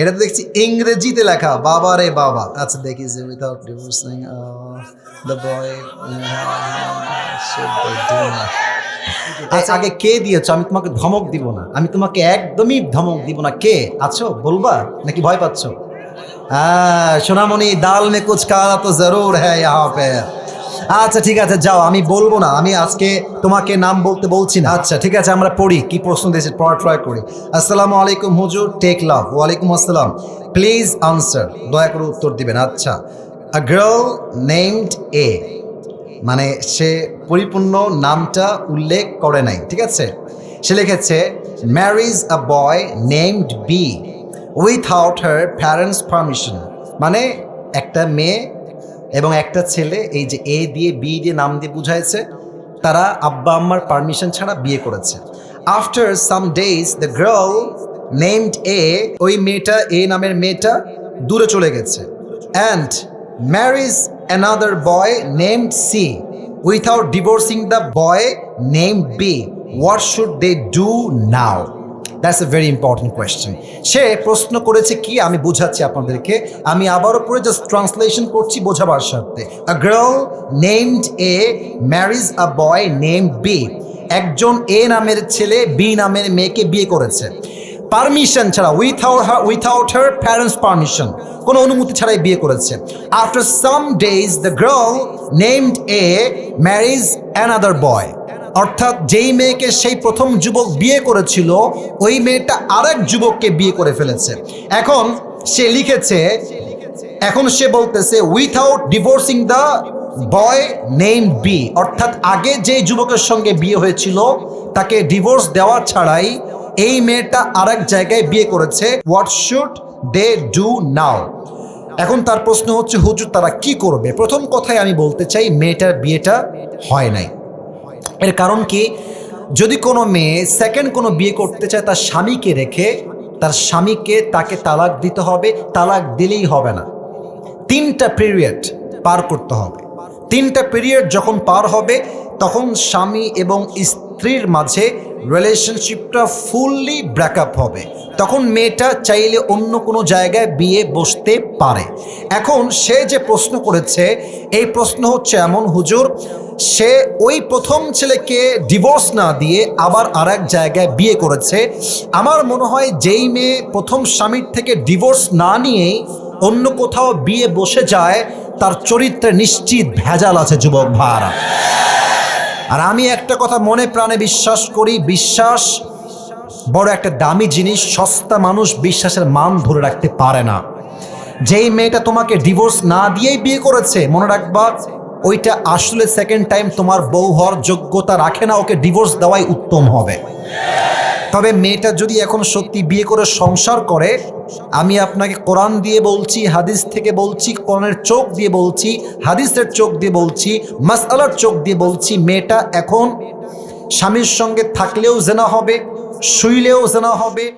এটা তো দেখছি ইংরেজিতে লেখা বাবা রে বাবা। আচ্ছা দেখি যে উইথাউট ডিভোর্সিং দ্য বয় আগে কে দিয়েছ? আমি তোমাকে ধমক দিব না। আমি তোমাকে একদমই ধমক দিব না। কে? আছো? বলবা? নাকি ভয় পাচ্ছ? হ্যাঁ সোনামণি দাল মে কুচ কালা তো জরুর হ্যাঁ ইহা পে। আচ্ছা ঠিক আছে, যাও, আমি বলব না, আমি আজকে তোমাকে নাম বলতে বলছি না। আচ্ছা ঠিক আছে, আমরা পড়ি, কি প্রশ্ন দিয়েছে, পড়া ট্রয় করি। আসসালামু আলাইকুম, হুজুর টেক লাভ ওয়ালাইকুম আসসালাম। প্লিজ আনসার দয়া করে উত্তর দিবেন আচ্ছা। আ গার্ল নেমড এ মানে সে পরিপূর্ণ নামটা উল্লেখ করে নাই, ঠিক আছে? সে লিখেছে marriage a boy named B without her parents permission মানে একটা মেয়ে এবং একটা ছেলে, এই যে এ দিয়ে বি দিয়ে নাম দিয়ে বুঝাইছে, তারা আব্বা আম্মার পারমিশন ছাড়া বিয়ে করেছে। After some days the girl named A ওই মেয়েটা এ নামের মেয়েটা দূরে চলে গেছে। And marriage another boy named C without divorcing the boy name B what should they do now that's a very important question সে প্রশ্ন করেছে কি? আমি বোঝাচ্ছি আপনাদেরকে। আমি আবারও পরে জাস্ট ট্রান্সলেশন করছি বোঝাবার স্বার্থে। A girl named A marriage a boy name B একজন এ নামের ছেলে বি নামের মেয়েকে বিয়ে করেছে। পারমিশন ছাড়া without her without her parents permission কোনো অনুমতি ছাড়াই বিয়ে করেছে। After some days the girl named A marriage another boy অর্থাৎ যেই মেয়েকে সেই প্রথম যুবক বিয়ে করেছিল, ওই মেয়েটা আরেক যুবককে বিয়ে করে ফেলেছে। এখন সে লিখেছে, এখন সে বলতেছে without divorcing the boy name B অর্থাৎ আগে যে যুবকের সঙ্গে বিয়ে হয়েছিল, তাকে ডিভোর্স দেওয়া ছাড়াই এই মেয়েটা আরেক জায়গায় বিয়ে করেছে। What should they do now এখন তার প্রশ্ন হচ্ছে, হুজুর, তারা কি করবে? প্রথম কথায় আমি বলতে চাই, মেয়েটার বিয়েটা হয় নাই। এর কারণ কি? যদি কোনো মেয়ে সেকেন্ড কোনো বিয়ে করতে চায়, তার স্বামীকে রেখে, তার স্বামীকে তাকে তালাক দিতে হবে, তালাক দিলেই হবে না। তিনটা পিরিয়ড পার করতে হবে। তিনটা পিরিয়ড যখন পার হবে, তখন স্বামী এবং স্ত্রীর মাঝে রিলেশনশিপটা ফুললি ব্রেকআপ হবে। তখন মেয়েটা চাইলে অন্য কোনো জায়গায় বিয়ে বসতে পারে। এখন সে যে প্রশ্ন করেছে, এই প্রশ্ন হচ্ছে এমন, হুজুর সে ওই প্রথম ছেলেকে ডিভোর্স না দিয়ে আবার আর এক জায়গায় বিয়ে করেছে। আমার মনে হয় যেই মেয়ে প্রথম স্বামীর থেকে ডিভোর্স না নিয়েই অন্য কোথাও বিয়ে বসে যায়, তার চরিত্রে নিশ্চিত ভেজাল আছে, যুবক ভাড়া আর আমি একটা কথা মনে প্রাণে বিশ্বাস করি, বিশ্বাস বড় একটা দামি জিনিস, সস্তা মানুষ বিশ্বাসের মান ধরে রাখতে পারে না। যেই মেয়েটা তোমাকে ডিভোর্স না দিয়েই বিয়ে করেছে, মনে রাখবা ওইটা আসলে সেকেন্ড টাইম তোমার বউ হওয়ার যোগ্যতা রাখে না, ওকে ডিভোর্স দেওয়াই উত্তম হবে। তবে মেয়েটা যদি এখন সত্যি বিয়ে করে সংসার করে, আমি আপনাকে কোরআন দিয়ে বলছি, হাদিস থেকে বলছি, কোরআনের চোখ দিয়ে বলছি, হাদিসের চোখ দিয়ে বলছি, মাসআলার চোখ দিয়ে বলছি, মেয়েটা এখন স্বামীর সঙ্গে থাকলেও জেনা হবে, শুইলেও জেনা হবে